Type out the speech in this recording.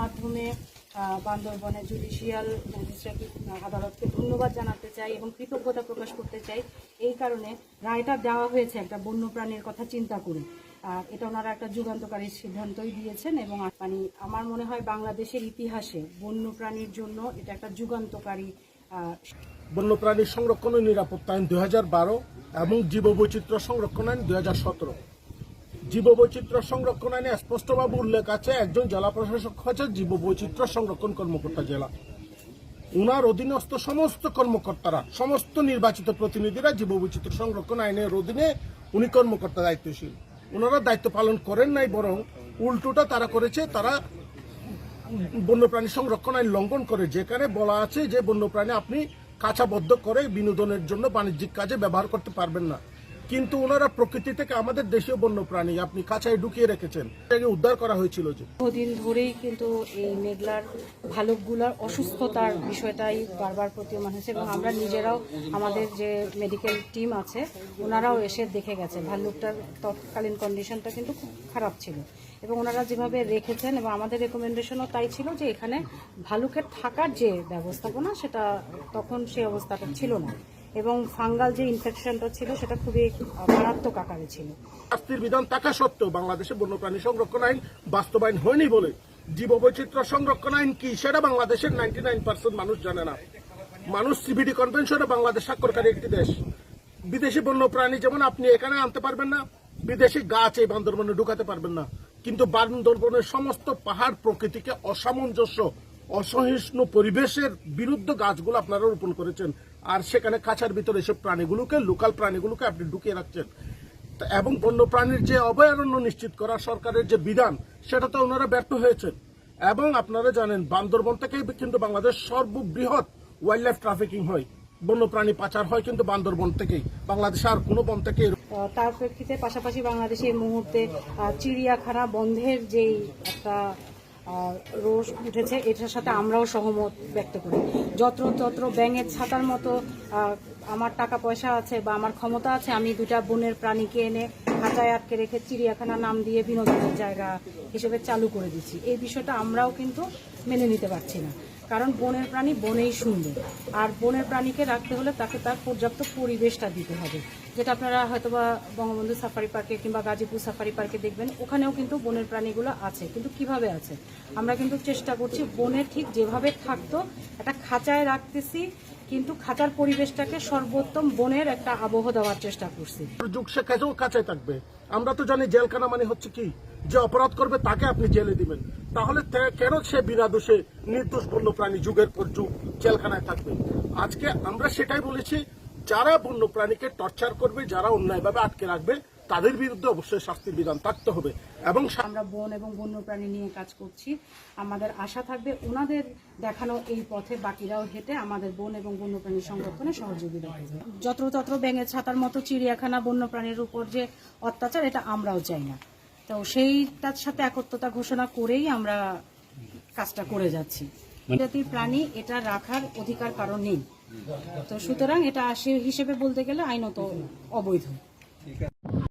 মাধ্যমে বান্দরবনের জুডিশিয়াল আদালতকে ধন্যবাদ জানাতে চাই এবং কৃতজ্ঞতা প্রকাশ করতে চাই। এই কারণে রায়টা দেওয়া হয়েছে একটা বন্যপ্রাণীর কথা চিন্তা করে। আর এটা ওনারা একটা যুগান্তকারী সিদ্ধান্তই দিয়েছেন এবং মানে আমার মনে হয় বাংলাদেশের ইতিহাসে বন্যপ্রাণীর জন্য এটা একটা যুগান্তকারী বন্যপ্রাণী সংরক্ষণ ও নিরাপত্তা আইন দুই হাজার বারো এবং জীববৈচিত্র্য সংরক্ষণ আইন দুই হাজার সতেরো। জীববৈচিত্র্য সংরক্ষণ আইনে স্পষ্টভাবে উল্লেখ আছে, একজন জেলা প্রশাসক হচ্ছে জীববৈচিত্র্য সংরক্ষণ কর্মকর্তা জেলা। উনার অধীনস্থ সমস্ত কর্মকর্তারা, সমস্ত নির্বাচিত প্রতিনিধিরা জীববৈচিত্র্য সংরক্ষণ আইনের অধীনে উনি কর্মকর্তা দায়িত্বশীল। ওনারা দায়িত্ব পালন করেন নাই, বরং উল্টোটা তারা করেছে, তারা বন্যপ্রাণী সংরক্ষণ আইন লঙ্ঘন করে, যেখানে বলা আছে যে বন্যপ্রাণী আপনি কাঁচাবদ্ধ করে বিনোদনের জন্য বাণিজ্যিক কাজে ব্যবহার করতে পারবেন না। কিন্তু ওনারা প্রকৃতি থেকে আমাদের দেশীয় বন্যপ্রাণী, আপনি কাঁচায় ঢুকিয়ে রেখেছেন। এটাকে উদ্ধার করা হয়েছিল যে। বহুদিন ধরেই কিন্তু এই মেঘলার ভালুকগুলার অসুস্থতার বিষয়টাই বারবার প্রতীয়মান হয়েছে এবং আমরা নিজেরাও আমাদের যে মেডিকেল টিম আছে, ওনারাও এসে দেখে গেছে। ভাল্লুকটার তৎকালীন কন্ডিশনটা কিন্তু খুব খারাপ ছিল। এবং ওনারা যেভাবে রেখেছেন এবং আমাদের রেকমেন্ডেশনও তাই ছিল যে এখানে ভালুকের থাকার যে ব্যবস্থাপনা, সেটা তখন সেই অবস্থাটা ছিল না। এবং ফাঙ্গাল যে ইনফেকশনটা ছিল, সেটা খুবই মারাত্মক আকারে ছিল। শাস্তির বিধান থাকা সত্ত্বেও বাংলাদেশে বন্যপ্রাণী সংরক্ষণ আইন বাস্তবায়ন হয়নি বলে জীববৈচিত্র্য সংরক্ষণ আইন কি সেটা বাংলাদেশের নাইনটি নাইন পার্সেন্ট মানুষ জানে না। মানুষ সিবিডি কনভেনশনে বাংলাদেশ স্বাক্ষরকারী একটি দেশ। বিদেশি বন্যপ্রাণী যেমন আপনি এখানে আনতে পারবেন না, বিদেশি গাছ এই বান্দরবনে ঢুকাতে পারবেন না। কিন্তু বান্দরবনের সমস্ত পাহাড় প্রকৃতিকে অসামঞ্জস্য, অসহিষ্ণু পরিবেশের বিরুদ্ধ গাছগুলো আপনারা রোপণ করেছেন। আর সেখানে কাছার ভিতরে এসব প্রাণীগুলোকে, লোকাল প্রাণীগুলোকে আপনি ঢুকিয়ে রাখছেন। এবং বন্যপ্রাণীর যে অভয়ারণ্য নিশ্চিত করা সরকারের যে বিধান, সেটা তো ওনারা ব্যর্থ হয়েছেন। এবং আপনারা জানেন, বান্দরবন থেকেই কিন্তু বাংলাদেশ সর্ববৃহৎ ওয়াইল্ড লাইফ ট্রাফিকিং হয়। বন্যপ্রাণী পাচার হয় কিন্তু বান্দরবন থেকেই। বাংলাদেশে আর কোনো বন থেকে তার প্রেক্ষিতে পাশাপাশি বাংলাদেশে এই মুহূর্তে চিড়িয়াখানা বন্ধের যেই একটা রোষ উঠেছে, এটার সাথে আমরাও সহমত ব্যক্ত করি। যত্র তত্র ব্যাঙের ছাতার মতো আমার টাকা পয়সা আছে বা আমার ক্ষমতা আছে, আমি দুটা বনের প্রাণীকে এনে খাঁচায় আটকে রেখে চিড়িয়াখানা নাম দিয়ে বিনোদনের জায়গা হিসেবে চালু করে দিচ্ছি। এই বিষয়টা আমরাও কিন্তু মেনে নিতে পারছি না। কারণ বনের প্রাণী বনেই সুন্দর আর বনের প্রাণীকে রাখতে হলে তাকে তার পর্যাপ্ত পরিবেশটা দিতে হবে। যেটা আপনারা হয়তোবা বঙ্গবন্ধু সাফারি পার্কে কিংবা গাজীপুর সাফারি পার্কে দেখবেন, ওখানেও কিন্তু বনের প্রাণীগুলো আছে। কিন্তু কীভাবে আছে? আমরা কিন্তু চেষ্টা করছি বনে ঠিক যেভাবে থাকতো, একটা খাঁচায় রাখতেছি, কিন্তু খাঁচার পরিবেশটাকে সর্বোত্তম বনের একটা আবহ দেওয়ার চেষ্টা করছি। যুগ সে কাছেও কাছে থাকবে? আমরা তো জানি জেলখানা মানে হচ্ছে কি? যে অপরাধ করবে তাকে আপনি জেলে দিবেন। তাহলে কেন সে বিনা দোষে নির্দোষ বন্য প্রাণী যুগের পর যুগ জেলখানায় থাকবে? আজকে আমরা সেটাই বলেছি যারা বন্য প্রাণীকে টর্চার করবে যারা অন্যায়ভাবে আটকে রাখবে তাদের বিরুদ্ধে অবশ্যই শাস্তির বিধান থাকতে হবে এবং আমরা বন এবং বন্যপ্রাণী নিয়ে কাজ করছি। আমাদের আশা থাকবে ওনাদের দেখানো এই পথে বাকিরাও হেঁটে আমাদের বন এবং বন্যপ্রাণী সংরক্ষণে সহযোগিতা করবে যত্রতত্র ব্যাঙের ছাতার মতো চিড়িয়াখানা বন্যপ্রাণীর উপর যে অত্যাচার এটা আমরাও চাই না। তো সেইটার সাথে একত্রতা ঘোষণা করেই আমরা কাজটা করে যাচ্ছি। জাতির প্রাণী এটা রাখার অধিকার কারণ নেই। তো সুতরাং এটা সে হিসেবে বলতে গেলে আইনত অবৈধ।